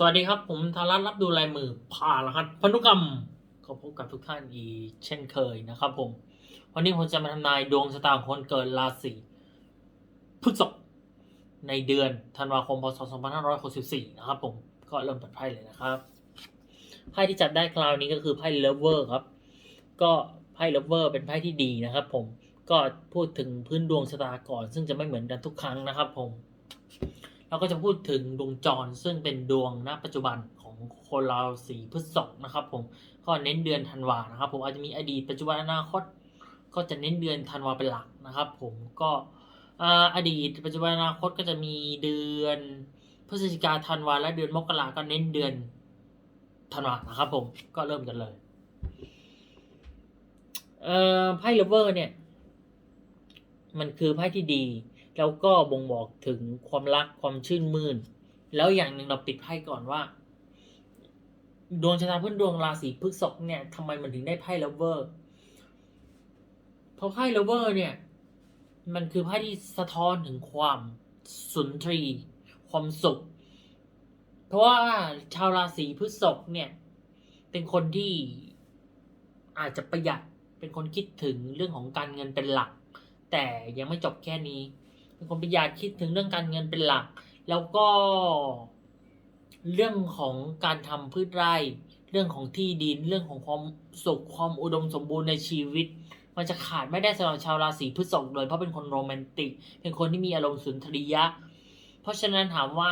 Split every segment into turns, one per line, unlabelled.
สวัสดีครับ ผมธารัตรับดูลายมือผ่ารหัสพันธุกรรมก็พบกับทุกท่านอีกเช่นเคยนะครับผม วันนี้ผมจะมาทำนายดวงชะตาคนเกิดราศีพฤษภในเดือนธันวาคมพศ 2564 นะครับผมก็เริ่มเปิดไพ่เลยนะครับไพ่ที่จัดได้คราวนี้ก็คือไพ่เลเวอร์ครับ ก็ไพ่เลเวอร์เป็นไพ่ที่ดีนะครับ ผมก็พูดถึงพื้นดวงชะตาก่อน ซึ่งจะไม่เหมือนกันทุกครั้งนะครับ ผม เราก็จะพูดถึงดวงจรซึ่งเป็นดวงณปัจจุบันของคนราศีพฤษภนะครับ ผมก็เน้นเดือนธันวานะครับ ผมอาจจะมีอดีตปัจจุบันอนาคต ก็จะเน้นเดือนธันวาเป็นหลักนะครับ ผมก็อ่าอดีตปัจจุบันอนาคตก็จะมีเดือนพฤศจิกาธันวาและเดือนมกราก็เน้นเดือนธันวานะครับผมก็เริ่มกันเลยเอ่อไพ่เลเวอร์เนี่ย มันคือไพ่ที่ดี แล้วก็บ่งบอกถึงความรักความชื่นมื่น แล้วอย่างหนึ่งเราปิดไพ่ก่อนว่า ดวงชะตาพื้นดวงราศีพฤษภเนี่ยทำไมมันถึงได้ไพ่เลเวอร์เพราะไพ่เลเวอร์เนี่ย มันคือไพ่ที่สะท้อนถึงความสุนทรี ความสุข เพราะว่าชาวราศีพฤษภเนี่ย เป็นคนที่อาจจะประหยัดเป็นคนคิดถึงเรื่องของการเงินเป็นหลัก แต่ยังไม่จบแค่นี้ เป็นคนประหยัดคิดถึงเรื่องการเงินเป็นหลัก แล้วก็ เรื่องของการทำพืชไร่ เรื่องของที่ดิน เรื่องของความสุขความอุดมสมบูรณ์ในชีวิต มันจะขาดไม่ได้สำหรับชาวราศีพฤษภเลยเพราะเป็นคนโรแมนติก เป็นคนที่มีอารมณ์สุนทรียะ เพราะฉะนั้นถามว่า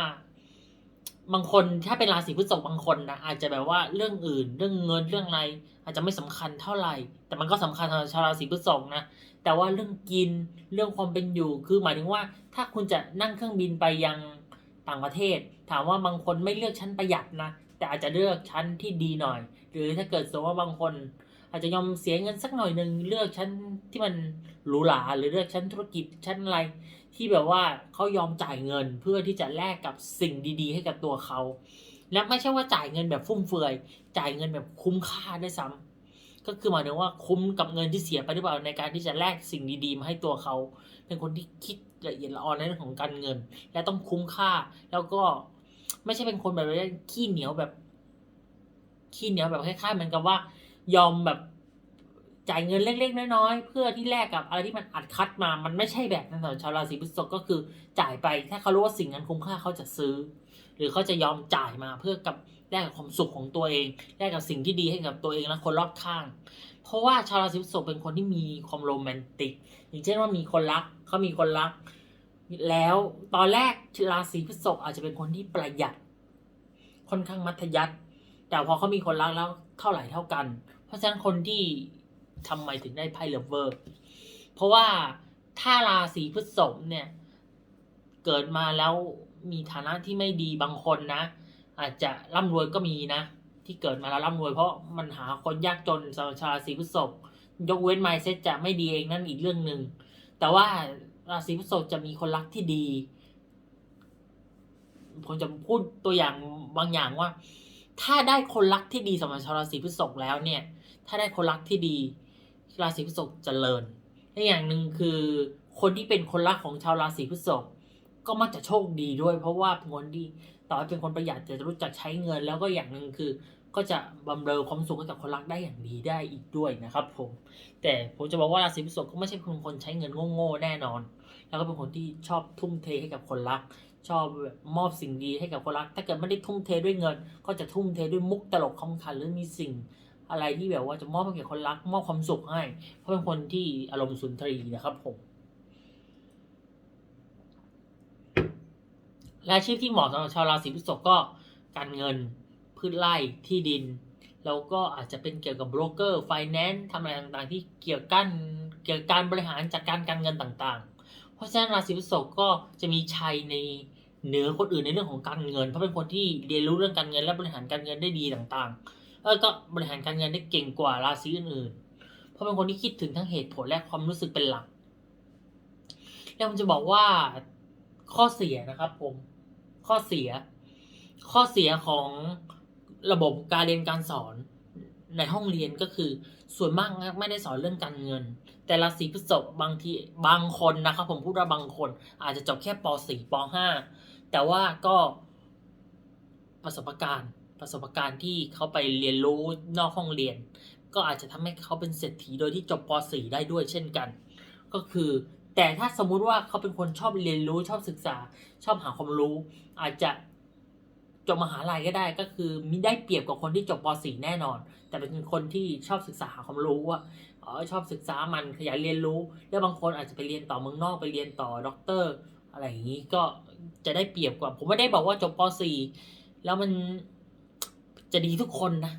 บางคนถ้าเป็นราศีพฤษภบางคนนะอาจจะแบบว่าเรื่องอื่น เรื่องเงินเรื่องอะไร อาจจะไม่สำคัญเท่าไหร่ แต่มันก็สำคัญสำหรับชาวราศีพฤษภนะ แต่ว่าเรื่องกินเรื่องความเป็นอยู่ คือหมายถึงว่าถ้าคุณจะนั่งเครื่องบินไปยังต่างประเทศ ถามว่าบางคนไม่เลือกชั้นประหยัดนะ แต่อาจจะเลือกชั้นที่ดีหน่อย หรือถ้าเกิดสมมติว่าบางคน อาจจะยอมเสียเงินสักหน่อยหนึ่งเลือกชั้นที่มันหรูหราหรือเลือกชั้นธุรกิจชั้นอะไรที่แบบว่าเขายอมจ่ายเงินเพื่อที่จะแลกกับสิ่งดีๆ ให้กับตัวเขาและไม่ใช่ว่าจ่ายเงินแบบฟุ่มเฟือย จ่ายเงินแบบคุ้มค่าได้วยซ้ำ ก็คือหมายถึงว่าคุ้มกับเงินที่เสียไปหรือเปล่าในการที่จะแลกสิ่งดีๆมาให้ตัวเขา เป็นคนที่คิดละเอียดละออนในเรื่องของการเงิน และต้องคุ้มค่า แล้วก็ไม่ใช่เป็นคนแบบขี้เหนียวแบบขี้เหนียวแบบคล้ายๆเหมือนกับว่า ยอมแบบจ่ายเงินเล็กๆน้อยๆเพื่อที่แลกกับอะไรที่มันอัดคัดมา มันไม่ใช่แบบนั้นสำหรับชาวราศีพฤษภก็คือจ่ายไปถ้าเขารู้ว่าสิ่งนั้นคุ้มค่าเขาจะซื้อ หรือเขาจะยอมจ่ายมาเพื่อกับแลกกับความสุขของตัวเองแลกกับสิ่งที่ดีให้กับตัวเองและคนรอบข้าง เพราะว่าชาวราศีพฤษภเป็นคนที่มีความโรแมนติก อย่างเช่นว่ามีคนรักเขามีคนรัก แล้วตอนแรกราศีพฤษภอาจจะเป็นคนที่ประหยัด ค่อนข้างมัธยัสถ์แต่พอเขามีคนรักแล้วเท่าไหร่เท่ากัน เพราะฉะนั้นคนที่ทำไมถึงได้ไพ่เลเวอร์ เพราะว่าถ้าราศีพฤษภเนี่ย เกิดมาแล้ว มีฐานะที่ไม่ดีบางคนนะ อาจจะร่ำรวยก็มีนะ ที่เกิดมาแล้วร่ำรวยเพราะมันหาคนยากจนสำหรับชาวราศีพฤษภยกเว้นไมเซ็ตจะไม่ดีเองนั่นอีกเรื่องหนึ่งแต่ว่าราศีพฤษภจะมีคนรักที่ดี ผมจะพูดตัวอย่างบางอย่างว่า ถ้าได้คนรักที่ดีสำหรับชาวราศีพฤษภแล้วเนี่ย ถ้าได้คนรักที่ดีราศีพฤษภเจริญและอย่างหนึ่งคือ คนที่เป็นคนรักของชาวราศีพฤษภ ก็มักจะโชคดีด้วย เพราะว่าเป็นคนที่ต่อให้เป็นคนประหยัดแต่จะรู้จักใช้เงิน แล้วก็อย่างหนึ่งคือ ก็จะบำเรอความสุขให้กับคนรักได้อย่างดีได้อีกด้วยนะครับ ผม แต่ผมจะบอกว่าราศีพฤษภก็ไม่ใช่เป็นคนใช้เงินโง่ๆแน่นอน แล้วก็เป็นคนที่ชอบทุ่มเทให้กับคนรัก ชอบแบบมอบสิ่งดีให้กับคนรัก ถ้าเกิดไม่ได้ทุ่มเทด้วยเงิน ก็จะทุ่มเทด้วยมุกตลกคำขันหรือมีสิ่งอะไรที่แบบว่าจะมอบให้แก่คนรักมอบความสุขให้ เพราะเป็นคนที่อารมณ์สุนทรีนะครับผม และอาชีพที่เหมาะสำหรับชาวราศีพฤษภก็การเงินพืชไร่ที่ดิน แล้วก็อาจจะเป็นเกี่ยวกับโบรกเกอร์ไฟแนนซ์ทำอะไรต่างๆ ที่เกี่ยวกันเกี่ยวกับการบริหารจัดการการเงินต่างๆ เพราะฉะนั้นราศีพฤษภก็จะมีชัยในเหนือคนอื่นในเรื่องของการเงิน เพราะเป็นคนที่เรียนรู้เรื่องการเงินและบริหารการเงินได้ดีต่างๆเออก็บริหารการเงินได้เก่งกว่าราศีอื่นๆ เพราะเป็นคนที่คิดถึงทั้งเหตุผลและความรู้สึกเป็นหลัก แล้วผมจะบอกว่าข้อเสียนะครับผม ข้อเสีย ข้อเสียของระบบการเรียนการสอนในห้องเรียนก็คือ ส่วนมากไม่ได้สอนเรื่องการเงิน แต่ราศีพฤษภบางทีบางคนนะครับผมพูดว่าบางคน อาจจะจบแค่ป .4 ป .5 แต่ว่าก็ประสบการณ์ประสบการณ์ที่เขาไปเรียนรู้นอกห้องเรียน ก็อาจจะทำให้เขาเป็นเศรษฐีโดยที่จบป .4 ได้ด้วยเช่นกัน ก็คือ แต่ถ้าสมมุติว่าเขาเป็นคนชอบเรียนรู้ชอบศึกษาชอบหาความรู้ อาจจะจบมหาลัยก็ได้ก็คือมีได้เปรียบกว่าคนที่จบป .4 แน่นอน แต่เป็นคนที่ชอบศึกษาหาความรู้ว่าอ๋อชอบศึกษามันขยันเรียนรู้ แล้วบางคนอาจจะไปเรียนต่อเมืองนอกไปเรียนต่อด็อกเตอร์อะไรอย่างนี้ก็จะได้เปรียบกว่า ผมไม่ได้บอกว่าจบป .4 แล้วมันจะดีทุกคนนะ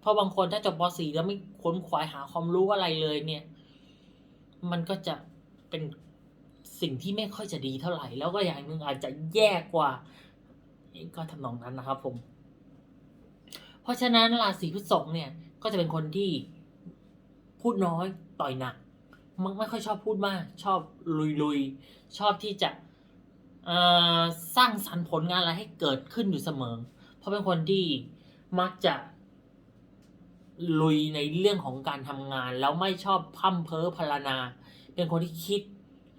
เพราะบางคนถ้าจบป .4 แล้วไม่ค้นคว้าหาความรู้อะไรเลยเนี่ย มันก็จะ เป็นสิ่งที่ไม่ค่อยจะดีเท่าไหร่ แล้วก็อย่างหนึ่งอาจจะแย่กว่าก็ทำนองนั้นนะครับผม เพราะฉะนั้นราศีพฤษภเนี่ยก็จะเป็นคนที่พูดน้อยต่อยหนักมักไม่ค่อยชอบพูดมาก ชอบลุยๆ ชอบที่จะสร้างสรรค์ผลงานอะไรให้เกิดขึ้นอยู่เสมอ เพราะเป็นคนที่มักจะลุยในเรื่องของการทำงาน แล้วไม่ชอบพั่มเพ้อพรรณนา เป็นคนที่คิด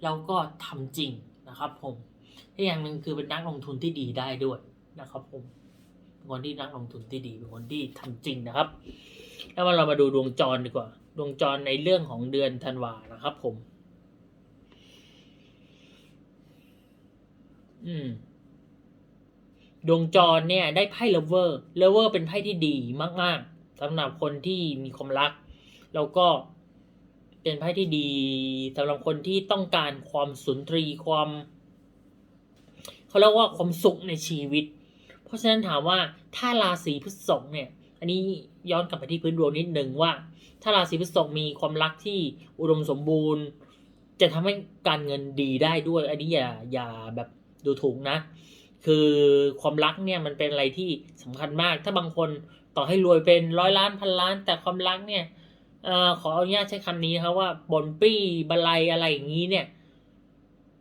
แล้วก็ทำจริงนะครับผมอีกอย่างหนึ่งคือเป็นนักลงทุนที่ดีได้ด้วยนะครับผมเป็นคนที่นักลงทุนที่ดีเป็นคนที่ทำจริงนะครับ แล้วเรามาดูดวงจรดีกว่า ดวงจรในเรื่องของเดือนธันวานะครับ ผม อืมดวงจรเนี่ยได้ไพ่เลเวอร์เลเวอร์เป็นไพ่ที่ดีมากๆสำหรับคนที่มีความรัก แล้วก็ เป็นไพ่ที่ดีสำหรับคนที่ต้องการความสุนทรีความเขาเรียกว่าความสุขในชีวิต เพราะฉะนั้นถามว่าถ้าราศีพฤษภเนี่ย อันนี้ย้อนกลับไปที่พื้นดวงนิดหนึ่งว่า ถ้าราศีพฤษภมีความรักที่อุดมสมบูรณ์ จะทำให้การเงินดีได้ด้วย อันนี้อย่าอย่าแบบดูถูกนะ คือความรักเนี่ยมันเป็นอะไรที่สำคัญมาก ถ้าบางคนต่อให้รวยเป็นร้อยล้านพันล้าน แต่ความรักเนี่ย อ่อขออนุญาตใช้คำนี้ครับว่าบนปี้บันไลอะไรอย่างนี้เนี่ย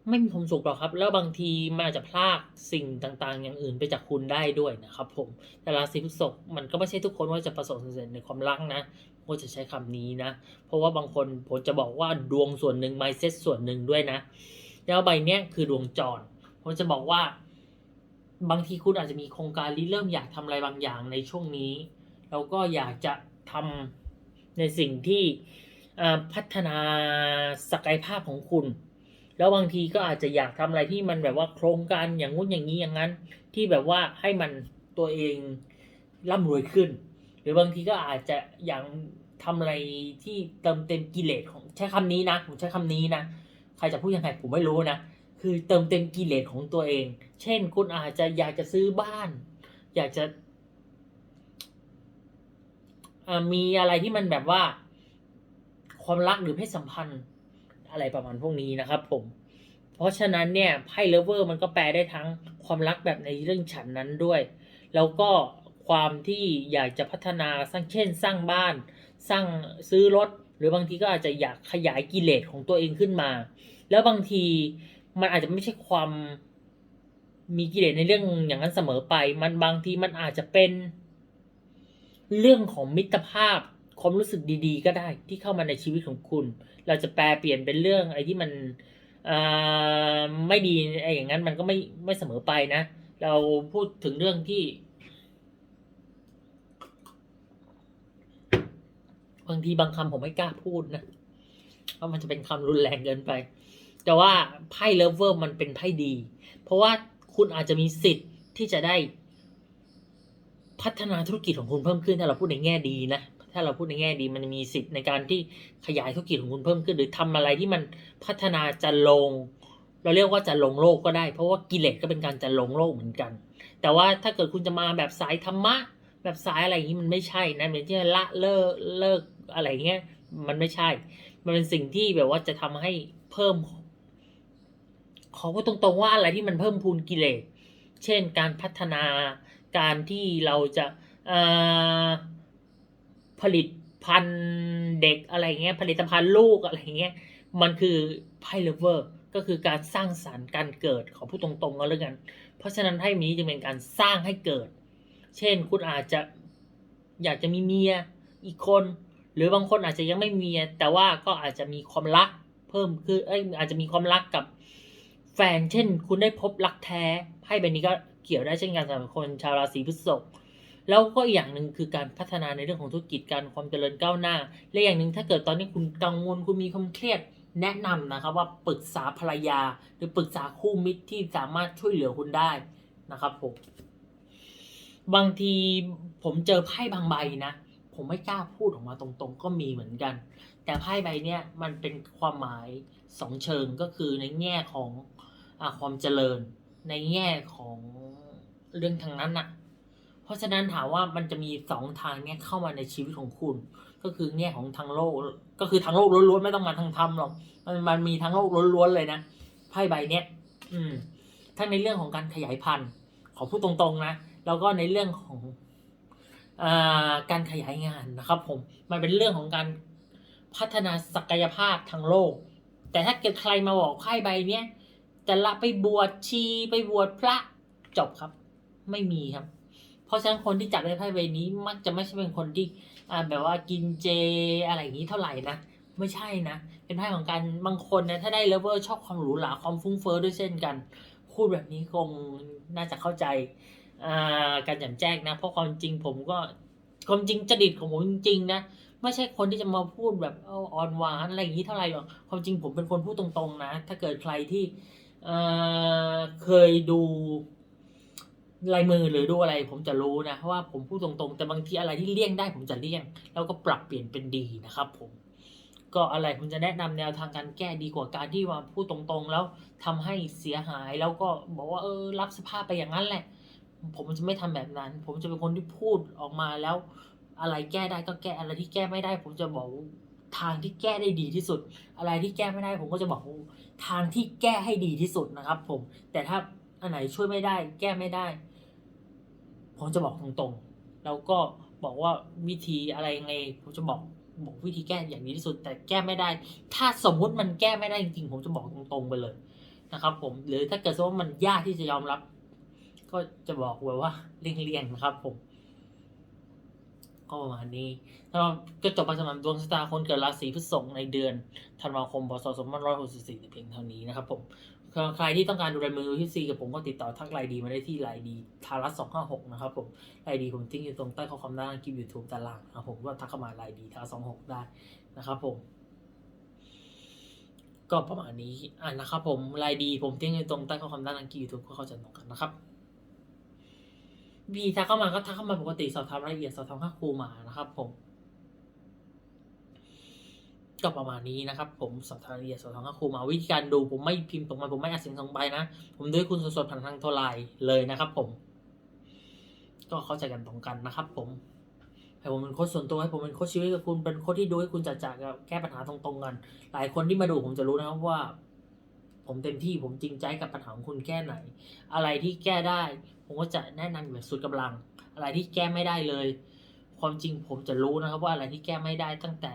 ไม่มีความสุขหรอกครับ แล้วบางทีมันอาจจะพลากสิ่งต่างๆ อย่างอื่นไปจากคุณได้ด้วยนะครับผมแต่ราศีพฤษภมันก็ไม่ใช่ทุกคนว่าจะประสบความสำเร็จในความรักนะผมจะใช้คำนี้นะ เพราะว่าบางคนผมจะบอกว่าดวงส่วนหนึ่ง mindset ส่วนหนึ่งด้วยนะ แล้วใบเนี้ยคือดวงจรผมจะบอกว่า บางทีคุณอาจจะมีโครงการริเริ่มอยากทำอะไรบางอย่างในช่วงนี้ แล้วก็อยากจะทำ ในสิ่งที่พัฒนาศักยภาพของคุณ แล้วบางทีก็อาจจะอยากทำอะไรที่มันแบบว่าโครงการอย่างงู้นอย่างนี้อย่างนั้น ที่แบบว่าให้มันตัวเองร่ำรวยขึ้น หรือบางทีก็อาจจะอยากทำอะไรที่เติมเต็มกิเลสของใช้คำนี้นะผมใช้คำนี้นะใครจะพูดยังไงผมไม่รู้นะคือเติมเต็มกิเลสของตัวเอง เช่น คุณอาจจะอยากจะซื้อบ้าน อยากจะ มีอะไรที่มันแบบว่า ความรักหรือเพศสัมพันธ์ อะไรประมาณพวกนี้นะครับ ผม เพราะฉะนั้นเนี่ยไพ่เลเวอร์มันก็แปลได้ทั้งความรักแบบในเรื่องฉันนั้นด้วย แล้วก็ความที่อยากจะพัฒนาสร้างเช่น สร้างบ้าน สร้างซื้อรถ หรือบางทีก็อาจจะอยากขยายกิเลสของตัวเองขึ้นมา แล้วบางทีมันอาจจะไม่ใช่ความมีกิเลสในเรื่องอย่างนั้นเสมอไป มันบางทีมันอาจจะเป็น เรื่องของมิตรภาพความรู้สึกดีๆ ก็ได้ที่เข้ามาในชีวิตของคุณ เราจะแปลเปลี่ยนเป็นเรื่องอะไรที่มันไม่ดีไอ้อย่างนั้นมันก็ไม่ไม่เสมอไปนะ เราพูดถึงเรื่องที่บางทีบางคำผมไม่กล้าพูดนะเพราะมันจะเป็นคำรุนแรงเกินไป แต่ว่าไพ่เลเวอร์มันเป็นไพ่ดี เพราะว่าคุณอาจจะมีสิทธิ์ที่จะได้ พัฒนาธุรกิจของคุณเพิ่มขึ้นถ้าเราพูดในแง่ดีนะถ้าเราพูดในแง่ดีมันมีสิทธิ์ในการที่ขยายธุรกิจของคุณเพิ่มขึ้น หรือทำอะไรที่มันพัฒนาจะลง เราเรียกว่าจะลงโลกก็ได้ เพราะว่ากิเลสก็เป็นการจะลงโลกเหมือนกัน แต่ว่าถ้าเกิดคุณจะมาแบบสายธรรมะ แบบสายอะไรอย่างนี้มันไม่ใช่นะเหมือนที่ละเลิกเลิกอะไรเงี้ยมันไม่ใช่ มันเป็นสิ่งที่แบบว่าจะทำให้เพิ่ม ขอพูดตรงๆว่าอะไรที่มันเพิ่มพูนกิเลสเช่นการพัฒนา การที่เราจะผลิตพันเด็กอะไรเงี้ยผลิตภัณฑ์ลูกอะไรเงี้ยมันคือไพ่เลเวอร์ก็คือการสร้างสารรค์การเกิดขอพูดตรงๆก็แล้วกัน เพราะฉะนั้นไพ่นี้จึงเป็นการสร้างให้เกิด เช่นคุณอาจจะอยากจะมีเมียอีกคน หรือบางคนอาจจะยังไม่มีเมีย แต่ว่าก็อาจจะมีความรักเพิ่มคือเอ้ยอาจจะมีความรักกับแฟน เช่น คุณได้พบรักแท้ไพ่ใบนี้ก็ เกี่ยวได้เช่นกันสำหรับคนชาวราศีพฤษภแล้วก็อีกอย่างหนึ่งคือการพัฒนาในเรื่องของธุรกิจการความเจริญก้าวหน้า และอย่างหนึ่งถ้าเกิดตอนนี้คุณกังวลคุณมีความเครียดแนะนำนะครับว่าปรึกษาภรรยา หรือปรึกษาคู่มิตรที่สามารถช่วยเหลือคุณได้นะครับผมบางทีผมเจอไพ่บางใบนะ ผมไม่กล้าพูดออกมาตรงๆ ก็มีเหมือนกัน แต่ไพ่ใบเนี้ยมันเป็นความหมายสองเชิงก็คือในแง่ของอความเจริญ ในแง่ของ เรื่องทางนั้นน่ะเพราะฉะนั้นถามว่ามันจะมีสองทางเนี้ยเข้ามาในชีวิตของคุณ ก็คือแง่ของทางโลก ก็คือทางโลกล้วนๆไม่ต้องมาทางธรรมหรอกมันมันมีทางโลกล้วนๆเลยนะไพ่ใบเนี้ยอืมทั้งในเรื่องของการขยายพันธุ์ขอพูดตรงๆนะแล้วก็ในเรื่องของอาการขยายงานนะครับผมมันเป็นเรื่องของการพัฒนาศักยภาพทางโลก แต่ถ้าเกิดใครมาบอกไพ่ใบเนี้ยแต่ละไปบวชชีไปบวชพระจบครับ ไม่มีครับ เพราะฉะนั้นคนที่จับได้ไพ่ใบนี้มักจะไม่ใช่เป็นคนที่อ่าแบบว่ากินเจอะไรอย่างนี้เท่าไหร่นะไม่ใช่นะ เป็นไพ่ของการบางคนนะถ้าได้เลเวอร์ชอบความหรูหราความฟุ้งเฟ้อด้วยเช่นกันพูดแบบนี้คงน่าจะเข้าใจอ่าการแจ่มแจ้งนะ เพราะความจริงผมก็ความจริงจริตของผมจริงๆนะไม่ใช่คนที่จะมาพูดแบบอ่อนหวานอะไรอย่างนี้เท่าไหร่หรอกความจริงผมเป็นคนพูดตรงๆนะ ถ้าเกิดใครที่เเคยดู ลายมือหรือดูอะไรผมจะรู้นะว่าผมพูดตรงๆ แต่บางทีอะไรที่เลี่ยงได้ผมจะเลี่ยง แล้วก็ปรับเปลี่ยนเป็นดีนะครับผมก็อะไรผมจะแนะนำแนวทางการแก้ดีกว่าการที่มาพูดตรงๆ แล้วทำให้เสียหายแล้วก็บอกว่าเออรับสภาพไปอย่างนั้นแหละ ผมจะไม่ทำแบบนั้น ผมจะเป็นคนที่พูดออกมาแล้ว อะไรแก้ได้ก็แก้อะไรที่แก้ไม่ได้ ผมจะบอกทางที่แก้ได้ดีที่สุด อะไรที่แก้ไม่ได้ ผมก็จะบอกทางที่แก้ให้ดีที่สุดนะครับ ผมแต่ถ้าอันไหนช่วยไม่ได้ แก้ไม่ได้ ผมจะบอกตรงๆ แล้วก็บอกว่าวิธีอะไรยังไงผมจะบอกบอกวิธีแก้อย่างดีที่สุด แต่แก้ไม่ได้ ถ้าสมมุติมันแก้ไม่ได้จริงๆ ผมจะบอกตรงๆไปเลยนะครับ ผมหรือถ้าเกิดว่ามันยากที่จะยอมรับ ก็จะบอกไว้ว่าเลี่ยงๆนะครับ ผมก็ประมาณนี้แล้วก็จบไปสำหรับดวงชะตาคนเกิดราศีพฤษภในเดือนธันวาคมพศ2564เพียงเท่านี้นะครับผม ใครที่ต้องการดูลายมือที่ซีกับผมก็ติดต่อทักไลน์ดีมาได้ที่ไลน์ดีทารัส256นะครับผมไลน์ดีผมทิ้งอยู่ตรงใต้ข้อความด้านคลิปยูทูบด้านล่างนะครับผมก็ทักเข้ามาไลน์ดีทารัส26ได้นะครับผมก็ประมาณนี้อ่านะครับผมไลน์ดีผมทิ้งอยู่ตรงใต้ข้อความด้านล่างคลิปยูทูบก็เข้าใจตรงกันนะครับวีทักเข้ามาก็ทักเข้ามาปกติสอบถามรายละเอียดสอบถามค่าครูมานะครับผม ก็ประมาณนี้นะครับ ผมสอบถามรายละเอียดสอบถามค่าครูมาวิธีการดูผมไม่พิมพ์ตรงมาผมไม่อัดเสียงตรงไปนะ ผมด้วยคุณสดๆผ่านทางโทรไลน์เลยนะครับ ผม ก็เข้าใจกันตรงกันนะครับ ผมให้ผมเป็นโค้ชส่วนตัวให้ผมเป็นโค้ชชีวิตกับคุณเป็นโค้ชที่ดูให้คุณจัดจากแก้ปัญหาตรงๆกัน หลายคนที่มาดูผมจะรู้นะครับว่า ผมเต็มที่ผมจริงใจกับปัญหาของคุณแค่ไหน อะไรที่แก้ได้ ผมก็จะแนะนำแบบสุดกำลัง อะไรที่แก้ไม่ได้เลย ความจริงผมจะรู้นะครับ ว่าอะไรที่แก้ไม่ได้ตั้งแต่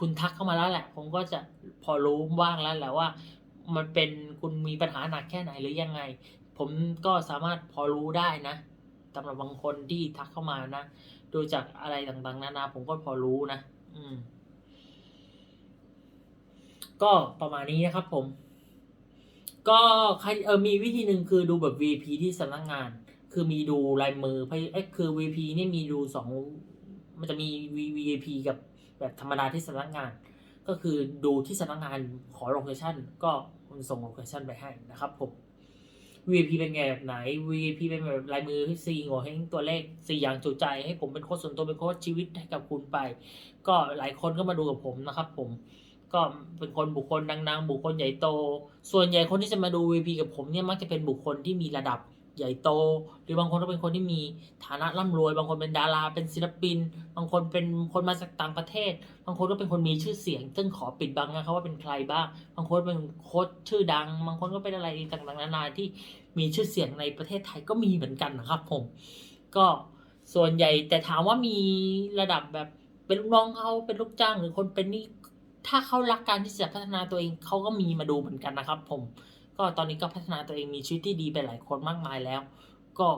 คุณทักเข้ามาแล้วแหละ ผมก็จะพอรู้บ้างแล้วแหละว่า มันเป็นคุณมีปัญหาหนักแค่ไหนหรือยังไง ผมก็สามารถพอรู้ได้นะสำหรับบางคนที่ทักเข้ามานะดูจากอะไรต่างๆ นานาผมก็พอรู้นะ อืม ก็ประมาณนี้นะครับ ผม ก็ใครเออมีวิธีหนึ่งคือดูแบบ VP ที่สำนักงาน คือมีดูลายมือไพ่เอ้คือ VP นี่มีดูสองมันจะมี VVP กับ แบบธรรมดาที่สำนักงาน ก็คือดูที่สำนักงานขอโลเคชั่นก็คุณส่งโลเคชั่นไปให้นะครับผม VP เป็นไงแบบไหน VP เป็นแบบลายมือที่ซีโง่ให้ตัวเลขสี่อย่างจูใจ ให้ผมเป็นโค้ชส่วนตัวเป็นโค้ชชีวิตให้กับคุณไป ก็หลายคนก็มาดูกับผมนะครับ ผม ก็เป็นคนบุคคลดังๆ บุคคลใหญ่โต ส่วนใหญ่คนที่จะมาดู VP กับผมเนี่ยมักจะเป็นบุคคลที่มีระดับ ใหญ่โต หรือบางคนก็เป็นคนที่มีฐานะร่ำรวย บางคนเป็นดารา เป็นศิลปิน บางคนเป็นคนมาจากต่างประเทศ บางคนก็เป็นคนมีชื่อเสียง ซึ่งขอปิดบังนะครับว่าเป็นใครบ้าง บางคนเป็นโค้ชชื่อดัง บางคนก็เป็นอะไรต่างๆนานาที่มีชื่อเสียงในประเทศไทยก็มีเหมือนกันนะครับ ผม ก็ส่วนใหญ่แต่ถามว่ามีระดับแบบเป็นลูกน้องเขาเป็นลูกจ้างหรือคนเป็นนี่ถ้าเขารักการที่จะพัฒนาตัวเองเขาก็มีมาดูเหมือนกันนะครับ ผม ก็ตอนนี้ก็พัฒนาตัวเองมีชีวิตที่ดีไปหลายคนมากมายแล้ว ก็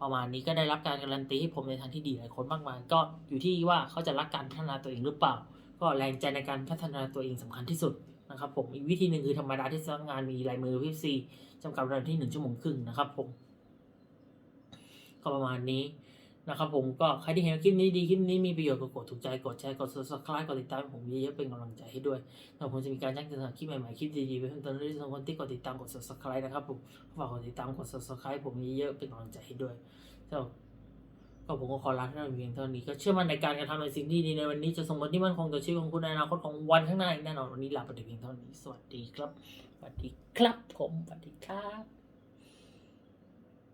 ประมาณนี้ก็ได้รับการการันตีให้ผมในทางที่ดีหลายคนมากมาย ก็อยู่ที่ว่าเขาจะรักการพัฒนาตัวเองหรือเปล่า ก็แรงใจในการพัฒนาตัวเองสำคัญที่สุดนะครับผมอีกวิธีหนึ่งคือธรรมดาที่สำนักงานมีลายมือพิซีจำกัดเวลาที่หนึ่งชั่วโมงครึ่งนะครับผมก็ประมาณนี้ นะครับผมก็ใครที่เห็นคลิปนี้ดีคลิปนี้มีประโยชน์ก็กดถูกใจกดแชร์กด subscribe กดติดตามผมเยอะๆเป็นกำลังใจให้ด้วยแล้วผมจะมีการแจ้งเตือนคลิปใหม่ๆคลิปดีๆไปเพิ่มเติมเรื่อยๆสำหรับคนที่กดติดตามกด subscribe นะครับผมฝากกดติดตามกด subscribe ผมเยอะๆเป็นกำลังใจให้ด้วยก็ก็ผมก็ขอลาท่านเพียงเท่านี้ก็เชื่อมั่นในการกระทำในสิ่งที่ดีในวันนี้จะส่งผลที่มั่นคงต่อชีวิตของคุณในอนาคตของวันข้างหน้าอีกแน่นอนวันนี้ลาไปเพียงเท่านี้สวัสดีครับสวัสดีครับผมสวัสดีครับ